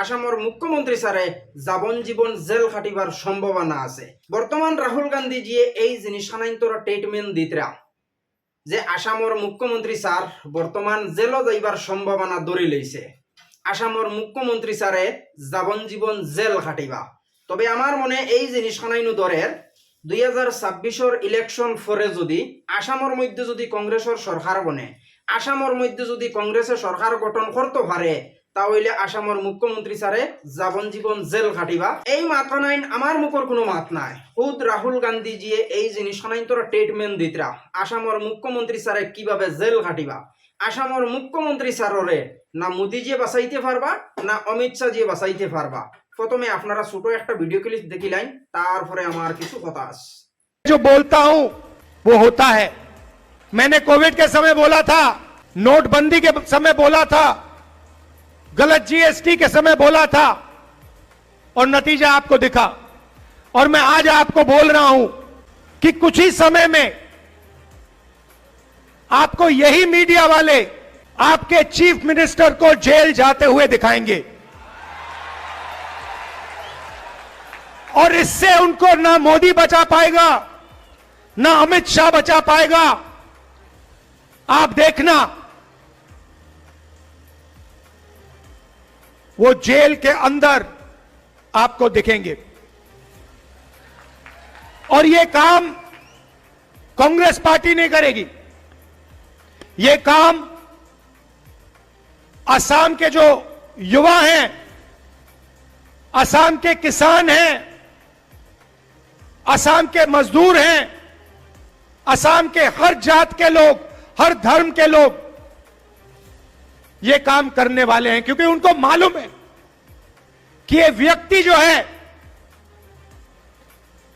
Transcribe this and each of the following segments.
আসামর মুখ্যমন্ত্রী স্যারে যাবন জীবন জেল খাটিবার সম্ভাবনা আছে। বর্তমান রাহুল গান্ধীজিয়ে এই জিনিসখানাইন্তর ট্রিটমেন্ট দিতরা যে আসামর মুখ্যমন্ত্রী স্যার বর্তমান জেলও যাইবার সম্ভাবনা ধরি লইছে আসামর মুখ্যমন্ত্রী স্যারে যাবন জীবন জেল খাটিবা। তবে আমার মনে এই জিনিসখানাইনু দরের দুই হাজার ছাব্বিশর ইলেকশন ফরে যদি আসামর মধ্যে যদি কংগ্রেসের সরকার বনে আসামর মধ্যে যদি কংগ্রেসের সরকার গঠন করতে পারে তাহলে আসামর মুখ্যমন্ত্রী স্যারে যাবন জীবন জেল খাটিবা এই মাথা নাইন আমার মুখর কোনো মাত নাই খুদ রাহুল গান্ধীজিয়ে এই জিনিসখানাইন তোরা ট্রিটমেন্ট দিতরা আসামর মুখ্যমন্ত্রী স্যারে কিভাবে জেল খাটিবা আসামর মুখ্যমন্ত্রী স্যাররে না মোদিজিয়ে বাঁচাইতে পারবা না অমিত শাহ জিয়ে বাঁচাইতে পারবা প্রথমে আপনারা ছোট একটা ভিডিও ক্লিপ দেখিলেন তারপরে আমার কিছু কথা আছে जो बोलता हूं वो होता है मैंने कोविड के समय बोला था नोटबंदी के समय बोला था गलत जीएसटी के समय बोला था और नतीजा आपको दिखा। और मैं आज आपको बोल रहा हूँ कि कुछ ही समय में आपको यही मीडिया वाले आपके चीफ मिनिस्टर को जेल जाते हुए दिखाएँगे। और इससे उनको ना मोदी बचा पाएगा, ना अमित शाह बचा पाएगा। आप देखना वो जेल के अंदर आपको दिखेंगे। और ये काम कांग्रेस पार्टी नहीं करेगी। ये काम असम के जो युवा हैं, असम के किसान हैं, असम के मजदूर हैं, असम के हर जात के लोग, हर धर्म के लोग ये काम करने वाले हैं, क्योंकि उनको मालूम है कि ये व्यक्ति जो है,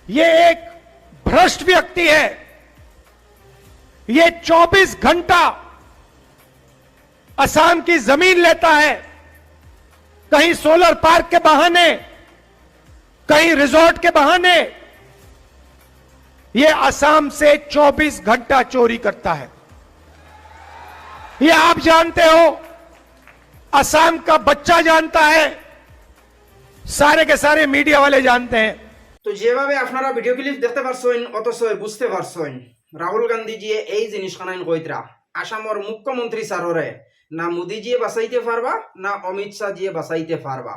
ये एक भ्रष्ट व्यक्ति है। ये 24 घंटा असम की ज़मीन लेता है, कहीं सोलर पार्क के बहाने, कहीं रिजॉर्ट के बहाने, ये असम से 24 घंटा चोरी करता है। ये आप जानते हो असम का बच्चा जानता है सारे के सारे मीडिया वाले जानते हैं তো যেভাবে আপনারা ভিডিও ক্লিপ দেখতে পারছেন অথচ বুঝতে পারছেন রাহুল গান্ধীজিয়ে এই জিনিসখানাইন কইতরা আসামর মুখ্যমন্ত্রী স্যাররে না মোদিজিয়ে বাঁচাইতে পারবা না অমিত শাহ জিয়ে বাঁচাইতে পারবা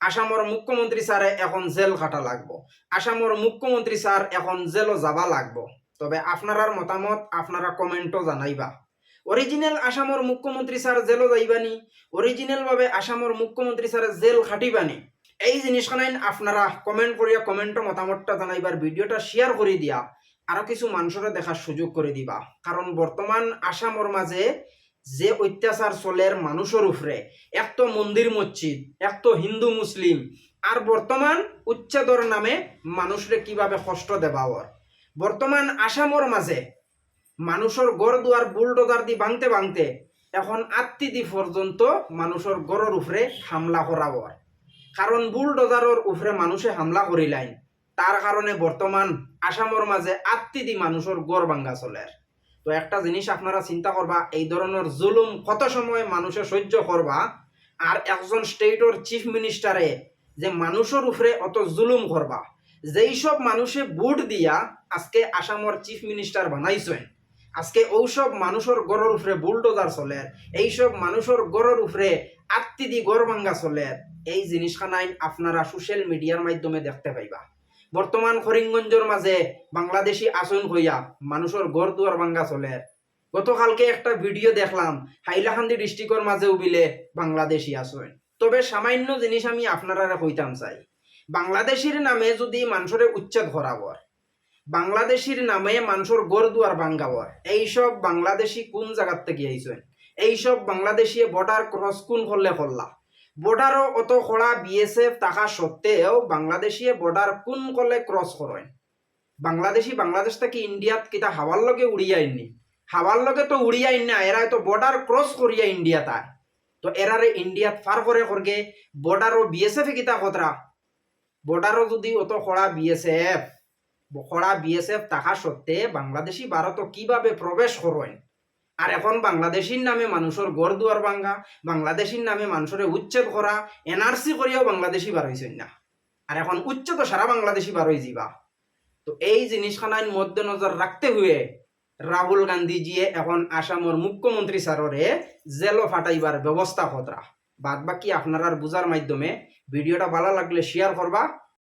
আসামর মুখ্যমন্ত্রী স্যারে এখন জেল খাটা লাগবো আসামর মুখ্যমন্ত্রী স্যার এখন জেলও যাবা লাগবো তবে আপনারার মতামত আপনারা কমেন্টও জানাইবা অরিজিনাল আসামর মুখ্যমন্ত্রী স্যার জেলও যাইবানি অরিজিনাল ভাবে আসামর মুখ্যমন্ত্রী স্যার জেল খাটিবানি এই জিনিসখানাইন আপনারা কমেন্ট করিয়া কমেন্টও মতামতটা জানাইবার ভিডিওটা শেয়ার করে দিয়া আরও কিছু মানুষের দেখার সুযোগ করে দিবা। কারণ বর্তমান আসামর মাঝে যে অত্যাচার চলের মানুষের উপরে এক তো মন্দির মসজিদ এক তো হিন্দু মুসলিম আর বর্তমান উচ্ছেদর নামে মানুষরে কীভাবে কষ্ট দেবাওয়ার বর্তমান আসামর মাঝে মানুষের গড় দুয়ার বুলডোজার দি বাংতে বাংতে এখন আত্মি দি পর্যন্ত মানুষের গড়ের উপরে হামলা করাবর কারণ বুলডোজারের উপরে মানুষে হামলা করিলাইন। তার কারণে বর্তমান আসামর মাঝে আত্মি দি মানুষের গড় ভাঙ্গা চলের তো একটা জিনিস আপনারা চিন্তা করবা, এই ধরনের জুলুম কত সময় মানুষে সহ্য করবা? আর একজন স্টেটর চিফ মিনিস্টারে যে মানুষের উপরে অত জুলুম করবা যেই সব মানুষে বুট দিয়া আজকে আসামর চিফ মিনিস্টার বানাইছেন আজকে ওসব মানুষের গড়ের উপরে বুলডোজার চলে, এইসব মানুষের গড়ের উপরে আত্মি দি গড় ভাঙ্গা চলে। এই জিনিসখানাই আপনারা সোশ্যাল মিডিয়ার মাধ্যমে দেখতে পাইবা। বর্তমান করিমগঞ্জের মাঝে বাংলাদেশি আসন হইয়া মানুষের গড় দুয়ার ভাঙ্গা চলে। গতকালকে একটা ভিডিও দেখলাম, হাইলাকান্দি ডিস্ট্রিক্টর মাঝেও বিলে বাংলাদেশি আসন। তবে সামান্য জিনিস আমি আপনারা কইতাম চাই। বাংলাদেশির নামে যদি মানুষের উচ্ছেদ করাবর বাংলাদেশির নামে মানুষের গড় দুয়ার ভাঙ্গাবর এইসব বাংলাদেশি কোন জায়গার থেকে আইসেন এইসব বাংলাদেশি বর্ডার ক্রস কোন করলে করলা বর্ডারও অত খড়া বিএসএফ থাকা সত্ত্বেও বাংলাদেশি বর্ডার কোন কলে ক্রস করেন? বাংলাদেশি বাংলাদেশ থেকে ইন্ডিয়াত কিতা হাওয়ার লগে উড়িয়া আইনি হাওয়ার লগে তো উড়িয়া আইন না এরা তো বর্ডার ক্রস করিয়া ইন্ডিয়া তাই তো এরারে ইন্ডিয়াত ফার করে করগে বর্ডারও বিএসএফ কিতা কতরা বর্ডারও যদি অত খড়া বিএসএফ খড়া বিএসএফ থাকা সত্ত্বে বাংলাদেশি ভারত কীভাবে প্রবেশ করেন আর এখন বাংলাদেশির নামে মানুষের গড় দুয়ার ভাঙ্গা বাংলাদেশির নামে মানুষের উচ্ছেদ করা এনআরসি করিয়াও বাংলাদেশি বার হয়েছেন না? আর এখন উচ্চ তো সারা বাংলাদেশি বার হয়ে যাবা। তো এই জিনিসখানার মধ্যে নজর রাখতে হুয়ে রাহুল গান্ধীজিয়ে এখন আসামর মুখ্যমন্ত্রী স্যাররে জেলো ফাটাইবার ব্যবস্থা কতরা বাদ বাকি আপনার বুঝার মাধ্যমে ভিডিওটা ভালো লাগলে শেয়ার করবা